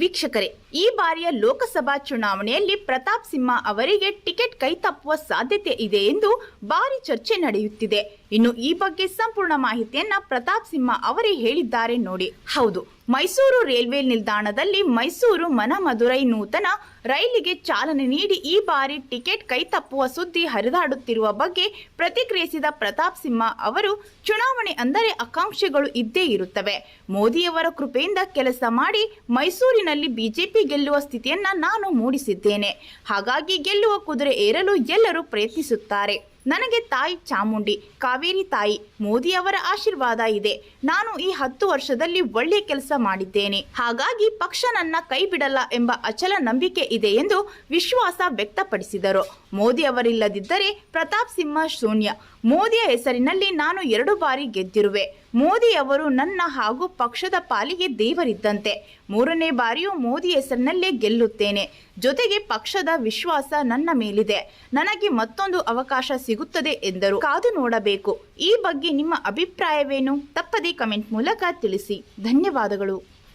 ವೀಕ್ಷಕರೇ, ಈ ಬಾರಿಯ ಲೋಕಸಭಾ ಚುನಾವಣೆಯಲ್ಲಿ ಪ್ರತಾಪ್ ಸಿಂಹ ಅವರಿಗೆ ಟಿಕೆಟ್ ಕೈತಪ್ಪುವ ಸಾಧ್ಯತೆ ಇದೆ ಎಂದು ಭಾರಿ ಚರ್ಚೆ ನಡೆಯುತ್ತಿದೆ. ಇನ್ನು ಈ ಬಗ್ಗೆ ಸಂಪೂರ್ಣ ಮಾಹಿತಿಯನ್ನ ಪ್ರತಾಪ್ ಸಿಂಹ ಅವರೇ ಹೇಳಿದ್ದಾರೆ ನೋಡಿ. ಹೌದು ಮೈಸೂರು ರೈಲ್ವೆ ನಿಲ್ದಾಣದಲ್ಲಿ ಮೈಸೂರು ಮನಮಧುರೈ ನೂತನ ರೈಲಿಗೆ ಚಾಲನೆ ನೀಡಿ ಈ ಬಾರಿ ಟಿಕೆಟ್ ಕೈತಪ್ಪುವ ಸುದ್ದಿ ಹರಿದಾಡುತ್ತಿರುವ ಬಗ್ಗೆ ಪ್ರತಿಕ್ರಿಯಿಸಿದ ಪ್ರತಾಪ್ ಸಿಂಹ ಅವರು, ಚುನಾವಣೆ ಅಂದರೆ ಆಕಾಂಕ್ಷೆಗಳು ಇದ್ದೇ ಇರುತ್ತವೆ. ಮೋದಿಯವರ ಕೃಪೆಯಿಂದ ಕೆಲಸ ಮಾಡಿ ಮೈಸೂರಿನಲ್ಲಿ ಬಿಜೆಪಿ ಗೆಲ್ಲುವ ಸ್ಥಿತಿಯನ್ನ ನಾನು ಮೂಡಿಸಿದ್ದೇನೆ. ಹಾಗಾಗಿ ಗೆಲ್ಲುವ ಕುದುರೆ ಏರಲು ಎಲ್ಲರೂ ಪ್ರಯತ್ನಿಸುತ್ತಾರೆ. ನನಗೆ ತಾಯಿ ಚಾಮುಂಡಿ, ಕಾವೇರಿ ತಾಯಿ ಮೋದಿಯವರ ಆಶೀರ್ವಾದ ಇದೆ. ನಾನು ಈ ಹತ್ತು ವರ್ಷದಲ್ಲಿ ಒಳ್ಳೆಯ ಕೆಲಸ ಮಾಡಿದ್ದೇನೆ. ಹಾಗಾಗಿ ಪಕ್ಷ ನನ್ನ ಕೈ ಬಿಡಲ್ಲ ಎಂಬ ಅಚಲ ನಂಬಿಕೆ ಇದೆ ಎಂದು ವಿಶ್ವಾಸ ವ್ಯಕ್ತಪಡಿಸಿದರು. ಮೋದಿ ಅವರಿಲ್ಲದಿದ್ದರೆ ಪ್ರತಾಪ್ ಸಿಂಹ ಶೂನ್ಯ. ಮೋದಿಯ ಹೆಸರಿನಲ್ಲಿ ನಾನು ಎರಡು ಬಾರಿ ಗೆದ್ದಿರುವೆ. ಮೋದಿ ಅವರು ನನ್ನ ಹಾಗೂ ಪಕ್ಷದ ಪಾಲಿಗೆ ದೇವರಿದ್ದಂತೆ. ಮೂರನೇ ಬಾರಿಯೂ ಮೋದಿ ಹೆಸರಿನಲ್ಲೇ ಗೆಲ್ಲುತ್ತೇನೆ. ಜೊತೆಗೆ ಪಕ್ಷದ ವಿಶ್ವಾಸ ನನ್ನ ಮೇಲಿದೆ. ನನಗೆ ಮತ್ತೊಂದು ಅವಕಾಶ ಸಿಗುತ್ತದೆ ಎಂದರು. ಕಾದು ನೋಡಬೇಕು. ಈ ಬಗ್ಗೆ ನಿಮ್ಮ ಅಭಿಪ್ರಾಯವೇನು? ತಪ್ಪದೇ ಕಮೆಂಟ್ ಮೂಲಕ ತಿಳಿಸಿ. ಧನ್ಯವಾದಗಳು.